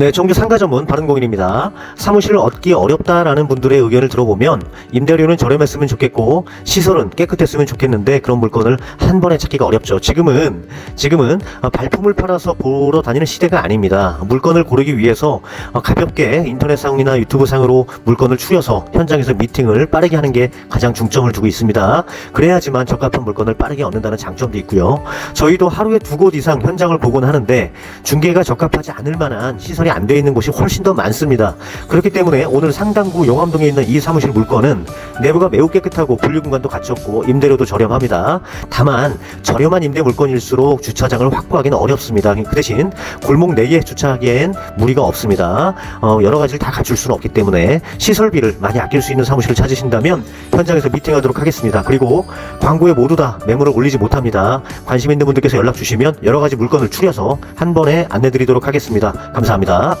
네, 정규 상가 전문 바른공인입니다. 사무실을 얻기 어렵다라는 분들의 의견을 들어보면 임대료는 저렴했으면 좋겠고 시설은 깨끗했으면 좋겠는데 그런 물건을 한 번에 찾기가 어렵죠. 지금은 지금은 어, 발품을 팔아서 보러 다니는 시대가 아닙니다. 물건을 고르기 위해서 어, 가볍게 인터넷상이나 유튜브상으로 물건을 추려서 현장에서 미팅을 빠르게 하는 게 가장 중점을 두고 있습니다. 그래야지만 적합한 물건을 빠르게 얻는다는 장점도 있고요. 저희도 하루에 두 곳 이상 현장을 보곤 하는데 중개가 적합하지 않을 만한 시설이 안 돼 있는 곳이 훨씬 더 많습니다. 그렇기 때문에 오늘 상당구 용암동에 있는 이 사무실 물건은 내부가 매우 깨끗하고 분류 공간도 갖췄고 임대료도 저렴합니다. 다만 저렴한 임대 물건일수록 주차장을 확보하기는 어렵습니다. 그 대신 골목 내에 주차하기엔 무리가 없습니다. 어, 여러 가지를 다 갖출 수는 없기 때문에 시설비를 많이 아낄 수 있는 사무실을 찾으신다면 현장에서 미팅하도록 하겠습니다. 그리고 광고에 모두 다 매물을 올리지 못합니다. 관심 있는 분들께서 연락 주시면 여러 가지 물건을 추려서 한 번에 안내드리도록 하겠습니다. 감사합니다. あ